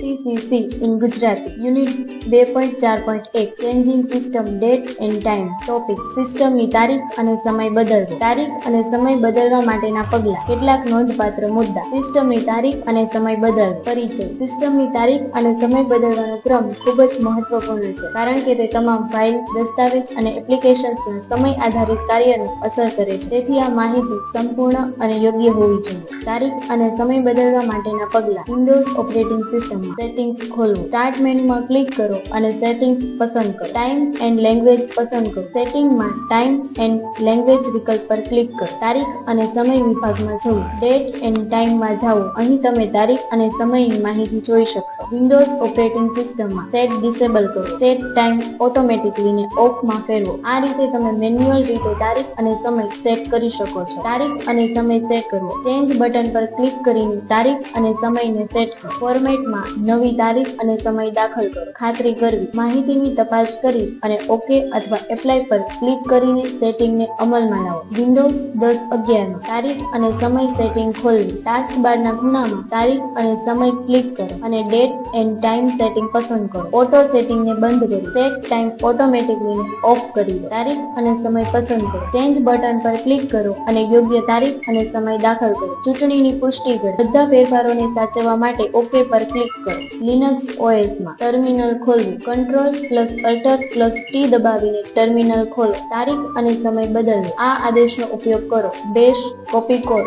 CCC in Gujarat unit બે point ચાર point એક changing system date and time topic સિસ્ટમની તારીખ અને સમય બદલવો. તારીખ અને સમય બદલવા માટેના પગલાં. કેટલાક નોંધપાત્ર મુદ્દા. સિસ્ટમની તારીખ અને સમય બદલવો. પરિચય. સિસ્ટમની તારીખ અને સમય બદલવાનો ક્રમ ખૂબ જ મહત્વપૂર્ણ છે, કારણ કે તે તમામ ફાઇલ, દસ્તાવેજ અને એપ્લિકેશન્સના સમય આધારિત કાર્યને અસર કરે છે. તેથી આ માહિતી સંપૂર્ણ અને યોગ્ય હોવી જોઈએ. તારીખ અને સમય બદલવા માટેના પગલાં. વિન્ડોઝ ઓપરેટિંગ સિસ્ટમમાં સેટિંગ્સ ખોલવું. સ્ટાર્ટ મેનુમાં ક્લિક કરો અને સેટિંગ્સ પસંદ કરો. ટાઈમ એન્ડ લેંગ્વેજ પસંદ કરો. સેટિંગમાં ટાઈમ એન્ડ લેંગ્વેજ વિકલ્પ પર ક્લિક કરો. તારીખ અને સમય વિભાગમાં જવું. ડેટ એન્ડ ટાઈમમાં જાઓ. અહીં તમે તારીખ અને સમયની માહિતી જોઈ શકશો. વિન્ડોઝ ઓપરેટિંગ સિસ્ટમમાં સેટ ડિસેબલ કરો. સેટ ટાઈમ ઓટોમેટિકલીને ઓફમાં ફેરવો. આ રીતે તમે મેન્યુઅલ રીતે તારીખ અને સમય સેટ કરી શકો છો. તારીખ અને સમય સેટ કરવો ચેન્જ બટન પર ક્લિક કરીને તારીખ અને સમયને સેટ કરો. ફોર્મેટમાં નવી તારીખ અને સમય દાખલ કરો. ખાતરી કરવી. માહિતીની તપાસ કરી અને ઓકે અથવા એપ્લાય પર ક્લિક કરીને સેટિંગને અમલમાં લાવો. વિન્ડોઝ દસ અગિયારમાં. તારીખ અને સમય સેટિંગ ખોલવી. ટાસ્ક બારના ખૂણામાં તારીખ અને સમય ક્લિક કરો અને ડેટ એન્ડ ટાઈમ સેટિંગ પસંદ કરો. ઓટો સેટિંગને બંધ કરો. સેટ ટાઈમ ઓટોમેટિકલી ઓફ કરી દો. તારીખ અને સમય પસંદ કરો. ચેન્જ બટન પર ક્લિક કરો અને યોગ્ય તારીખ અને સમય દાખલ કરો. ચૂંટણીની પુષ્ટિ કરો. બધા ફેરફારોને સાચવવા માટે ઓકે પર ક્લિક કરો લિનક્સ ઓએસમાં ટર્મિનલ ખોલવું. Control plus alt plus T દબાવીને ટર્મિનલ ખોલો. તારીખ અને સમય બદલવો. આ આદેશનો ઉપયોગ કરો. બેશ કોપી કોડ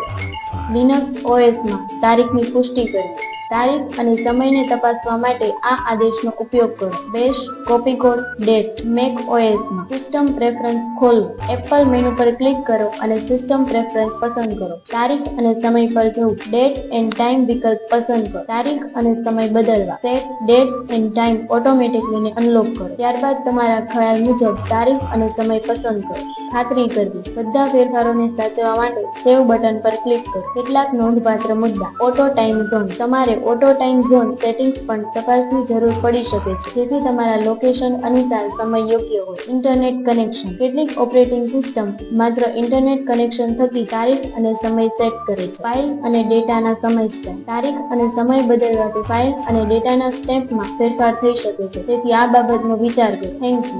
લિનક્સ ઓએસમાં તારીખની પુષ્ટિ કરવી તારીખ અને સમયને તપાસવા માટે આ આદેશનો ઉપયોગ કરો. Bash copy code date Mac ઓએસમાં. System preferences ખોલવું એપલ મેનુ પર ક્લિક કરો અને સિસ્ટમ પ્રેફરન્સ પસંદ કરો. તારીખ અને સમય પર જવું. ડેટ એન્ડ ટાઈમ વિકલ્પ પસંદ કરો. તારીખ અને સમય બદલવા. સેટ ડેટ એન્ડ ટાઈમ ઓટોમેટિકલીને અનલોક કરો. ત્યારબાદ તમારા ખ્યાલ મુજબ તારીખ અને સમય પસંદ કરો. ખાતરી કરવી બધા ફેરફારોને સાચવવા માટે સેવ બટન પર ક્લિક કરો. કેટલાક નોંધપાત્ર મુદ્દા. Auto time zone. તમારે ઓટો ટાઈમ ઝોન સેટિંગ્સ પણ તપાસની જરૂર પડી શકે છે. જેથી તમારા લોકેશન અનુસાર સમય યોગ્ય હોય. ઇન્ટરનેટ કનેક્શન કેટલીક ઓપરેટિંગ સિસ્ટમ માત્ર ઇન્ટરનેટ કનેક્શન થકી તારીખ અને સમય સેટ કરે છે. ફાઇલ અને ડેટાના સમય સ્ટેમ્પ તારીખ અને સમય બદલવાથી ફાઇલ અને ડેટાના સ્ટેમ્પમાં ફેરફાર થઈ શકે છે. તેથી આ બાબતનો વિચાર કરો. Thank you